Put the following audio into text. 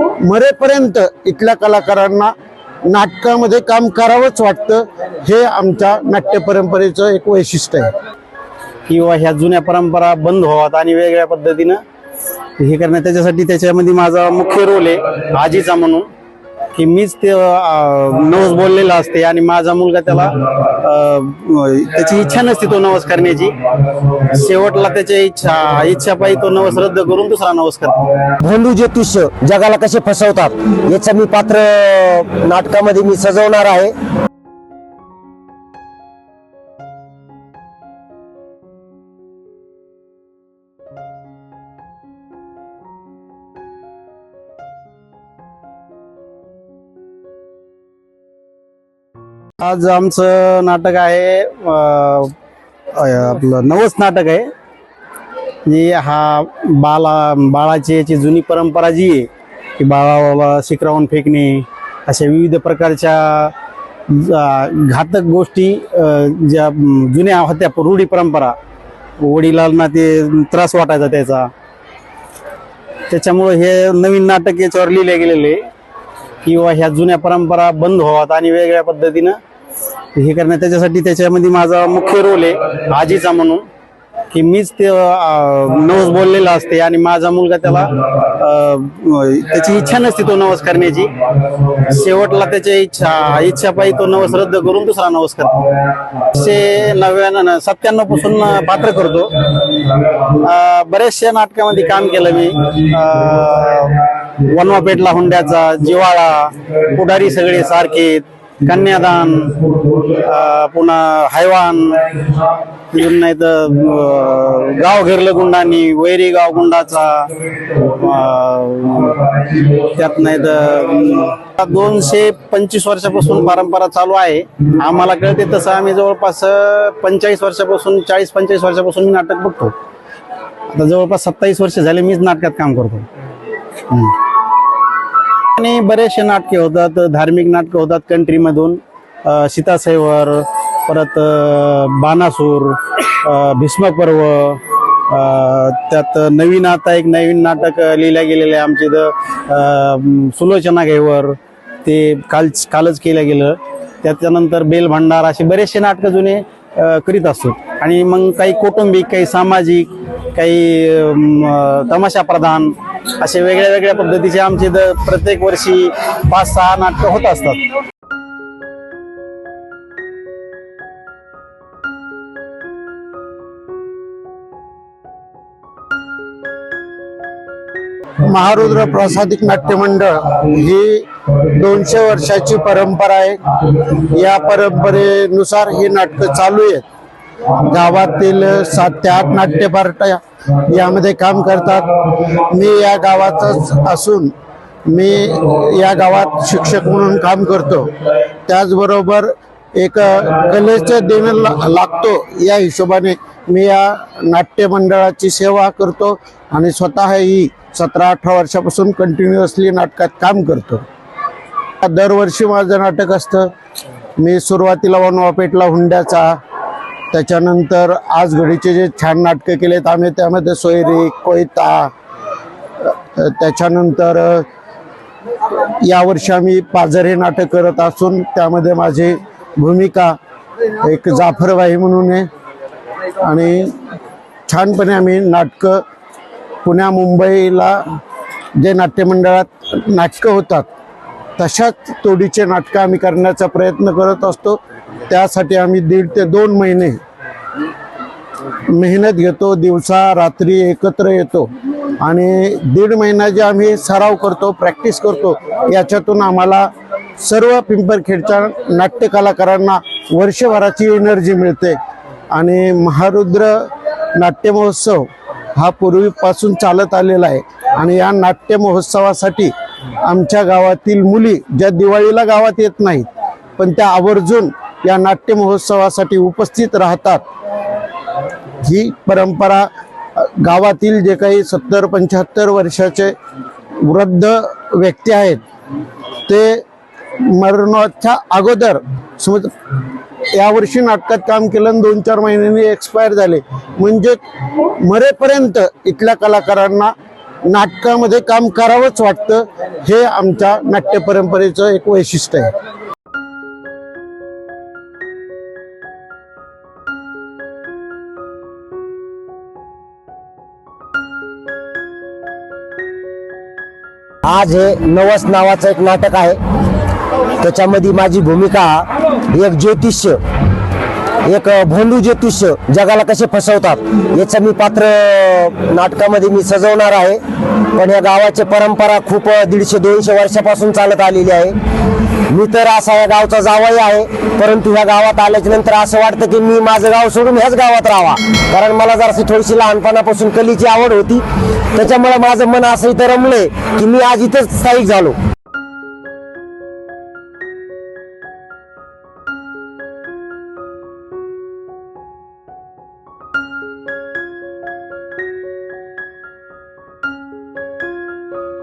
मरेपर्यंत इथल्या कलाकारांना नाटकामध्ये काम करावंच वाटतं हे आमच्या नाट्य परंपरेचं एक वैशिष्ट्य आहे. किंवा ह्या जुन्या परंपरा बंद व्हावात आणि वेगळ्या पद्धतीनं हे करणं त्याच्यासाठी त्याच्यामध्ये माझा मुख्य रोल आहे आजीचा म्हणून. की मीच ते नवस बोललेला असते आणि माझा मुलगा त्याला त्याची इच्छा नसते तो नवस करण्याची. शेवटला त्याची इच्छा इच्छापायी तो नवस रद्द करून दुसरा नवस करतो. भोंडू ज्योतिष जगाला कसे फसवतात याचं मी पात्र नाटकामध्ये मी सजवणार आहे. आज आमचं नाटक आहे आपलं नवस नाटक आहे. जे हा बाला बाळाची याची जुनी परंपरा जी आहे की बाळाला शिकरावून फेकणे अशा विविध प्रकारच्या घातक गोष्टी ज्या जुन्या होत्या रूढी परंपरा वडिलांना ते त्रास वाटायचा त्याचा. त्याच्यामुळं हे नवीन नाटक याच्यावर लिहिले गेलेले किंवा ह्या जुन्या परंपरा बंद व्हावात आणि वेगळ्या पद्धतीनं हे करणं त्याच्यासाठी त्याच्यामध्ये माझा मुख्य रोल आहे आजीचा म्हणून की मीच ते नवस बोललेला असते आणि माझा मुलगा त्याला त्याची इच्छा नसते तो नवस करण्याची. शेवटला त्याची इच्छा इच्छा तो नवस रद्द करून दुसरा नवस करतो. शे नव्याण्णव सत्त्याण्णवपासून पात्र करतो. बऱ्याचशा नाटकामध्ये काम केलं मी. वनवा पेटला हुंड्याचा जिवाळा पुढारी सगळे सारखे कन्यादान पुन्हा हैवान अजून नाही तर गाव घेरलं गुंडांनी वैरी गाव गुंडाचा त्यात नाही तर दोनशे पंचवीस वर्षापासून परंपरा चालू आहे. आम्हाला कळते तसं आम्ही जवळपास पंचेचाळीस वर्षापासून चाळीस पंचेचाळीस वर्षापासून मी नाटक बघतो. आता जवळपास सत्तावीस वर्ष झाले मीच नाटकात काम करतो. हम्म. आणि बरेचसे नाटके होतात धार्मिक नाटकं होतात कंट्रीमधून सीतासैवर परत बाणासूर भीष्मपर्व त्यात नवीन आता एक नवीन नाटक लिहिल्या गेलेलं आहे आमच्या इथं सुलोचना घेवर. ते काल कालच केलं गेलं. त्याच्यानंतर बेलभंडार असे बरेचसे नाटकं जुने करीत असतो. आणि मग काही कौटुंबिक काही सामाजिक काही तमाशाप्रधान तमाशा प्रधान असे वेगळ्या वेगळ्या पद्धतीचे आमचे प्रत्येक वर्षी पाच सहा नाटकं होत असतात. महारुद्र प्रासादिक नाट्य मंडळ ही दोनशे वर्षाची परंपरा आहे. या परंपरेनुसार ही नाटकं चालू आहेत. गावातील सात ते आठ नाट्य पार्ट्या यामध्ये काम करतात. मी या गावातच असून मी या गावात शिक्षक म्हणून काम करतो. त्याचबरोबर एक कलेचं दिन ला- लागतो. या हिशोबाने मी या नाट्य मंडळाची सेवा करतो आणि स्वतःही सतरा अठरा वर्षापासून कंटिन्युअसली नाटकात काम करतो. दरवर्षी माझं नाटक असतं. मी सुरुवातीला वनवापेटला हुंड्याचा त्याच्यानंतर आज घडीचे जे छान नाटकं केलेत आम्ही त्यामध्ये सोयरी कोयता त्याच्यानंतर यावर्षी आम्ही पाझर हे नाटक करत असून त्यामध्ये माझी भूमिका एक जाफरबाई म्हणून आहे. आणि छानपणे आम्ही नाटकं पुण्या मुंबईला जे नाट्यमंडळात नाटकं होतात तशाच तोडीचे नाटकं आम्ही करण्याचा प्रयत्न करत असतो. त्यासाठी आम्ही दीड ते दोन महिने मेहनत घेतो दिवसा रात्री एकत्र येतो. आणि दीड महिना जे आम्ही सराव करतो प्रॅक्टिस करतो याच्यातून आम्हाला सर्व पिंपरखेडच्या नाट्य कलाकारांना वर्षभराची एनर्जी मिळते. आणि महारुद्र नाट्य महोत्सव हा पूर्वीपासून चालत आलेला आहे. आणि या नाट्य महोत्सवासाठी आमच्या गावातील मुली ज्या दिवाळीला गावात येत नाहीत पण त्या आवर्जून या नाट्य महोत्सवासाठी उपस्थित राहतात. ही परंपरा गावातील जे काही सत्तर पंच्याहत्तर वर्षाचे वृद्ध व्यक्ती आहेत ते मरणाच्या अगोदर समज यावर्षी नाटकात काम केलं दोन चार महिन्यांनी एक्सपायर झाले. म्हणजे मरेपर्यंत इथल्या कलाकारांना नाटकामध्ये काम करावंच वाटतं हे आमच्या नाट्य परंपरेचं एक वैशिष्ट्य आहे. आज हे नवस नावाचं एक नाटक आहे. त्याच्यामध्ये माझी भूमिका एक ज्योतिष्य एक भोंडू ज्योतिष्य जगाला कसे फसवतात याचं मी पात्र नाटकामध्ये मी सजवणार आहे. पण या गावाची परंपरा खूप दीडशे दोनशे वर्षापासून चालत आलेली आहे. मी तर असा या गावचा जावाही आहे परंतु ह्या गावात आल्याच्यानंतर असं वाटतं की मी माझं गाव सोडून ह्याच गावात राहावा. कारण मला जराशी थोडीशी लहानपणापासून कलेची आवड होती. त्याच्यामुळे माझं मन असं इथं रमलंय की मी आज इथंच स्थायिक झालो.